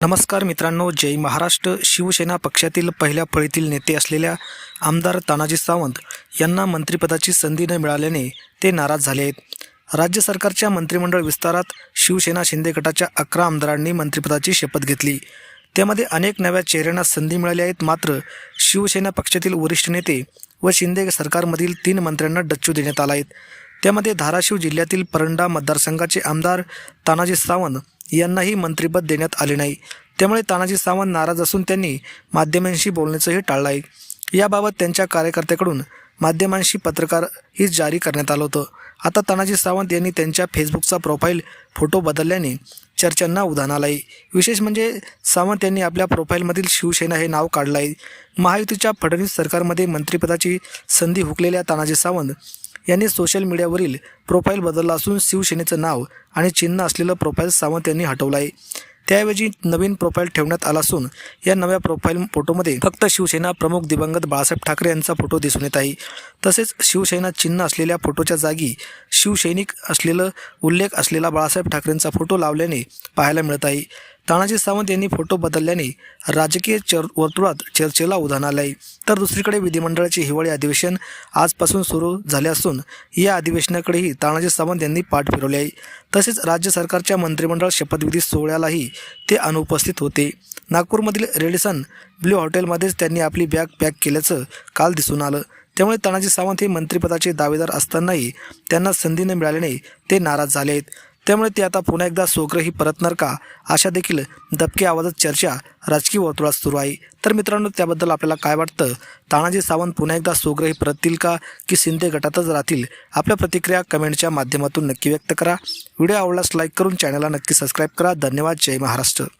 नमस्कार मित्रांनो जय महाराष्ट्र. शिवसेना पक्षातील पहिल्या फळीतील नेते असलेल्या आमदार तानाजी सावंत यांना मंत्रिपदाची संधी न मिळाल्याने ते नाराज झाले आहेत. राज्य सरकारच्या मंत्रिमंडळ विस्तारात शिवसेना शिंदे गटाच्या अकरा आमदारांनी मंत्रिपदाची शपथ घेतली. त्यामध्ये अनेक नव्या चेहऱ्यांना संधी मिळाली आहेत मात्र शिवसेना पक्षातील वरिष्ठ नेते व शिंदे सरकारमधील तीन मंत्र्यांना डच्चू देण्यात आला आहेत त्यामध्ये धाराशिव जिल्ह्यातील परंडा मतदारसंघाचे आमदार तानाजी सावंत यांनाही मंत्रिपद देण्यात आले नाही. त्यामुळे तानाजी सावंत नाराज असून त्यांनी माध्यमांशी बोलण्याचंही टाळलं आहे याबाबत त्यांच्या कार्यकर्त्याकडून माध्यमांशी पत्रकारही जारी करण्यात आलं होतं. आता तानाजी सावंत यांनी त्यांच्या फेसबुकचा प्रोफाईल फोटो बदलल्याने चर्चांना उधाण आलं आहे विशेष म्हणजे सावंत यांनी आपल्या प्रोफाईलमधील शिवसेना हे नाव काढलं आहे महायुतीच्या फडणवीस सरकारमध्ये मंत्रिपदाची संधी हुकलेल्या तानाजी सावंत यांनी सोशल मीडियावरील प्रोफाईल बदलला असून शिवसेनेचं नाव आणि चिन्ह असलेलं प्रोफाईल सावंत यांनी हटवलं आहे त्याऐवजी नवीन प्रोफाईल ठेवण्यात आला असून या नव्या प्रोफाईल फोटोमध्ये फक्त शिवसेना प्रमुख दिवंगत बाळासाहेब ठाकरे यांचा फोटो दिसून येत आहे. तसेच शिवसेना चिन्ह असलेल्या फोटोच्या जागी शिवसैनिक असलेलं उल्लेख असलेला बाळासाहेब ठाकरेंचा फोटो लावल्याने पाहायला मिळत आहे. तानाजी सावंत यांनी फोटो बदलल्याने राजकीय चर वर्तुळात चर्चेला उधाण आलं आहे तर दुसरीकडे विधिमंडळाचे हिवाळी अधिवेशन आजपासून सुरू झाले असून या अधिवेशनाकडेही तानाजी सावंत यांनी पाठ फिरवले आहे. तसेच राज्य सरकारच्या मंत्रिमंडळ शपथविधी सोहळ्यालाही ते अनुपस्थित होते. नागपूरमधील रेडिसन ब्ल्यू हॉटेलमध्येच त्यांनी आपली बॅग पॅक केल्याचं काल दिसून आलं. त्यामुळे तानाजी सावंत हे मंत्रिपदाचे दावेदार असतानाही त्यांना संधी न मिळाल्याने ते नाराज झाले आहेत. त्यामुळे ते आता पुन्हा एकदा सोग्रही परतणार का? अशा देखील दबके आवाजात चर्चा राजकीय वर्तुळात सुरू आहे. तर मित्रांनो त्याबद्दल आपल्याला काय वाटतं? तानाजी सावंत पुन्हा एकदा सोग्रही परततील का? की शिंदे गटातच राहतील? आपल्या प्रतिक्रिया कमेंटच्या माध्यमातून नक्की व्यक्त करा. व्हिडिओ आवडल्यास लाईक करून चॅनलला नक्की सबस्क्राईब करा. धन्यवाद. जय महाराष्ट्र.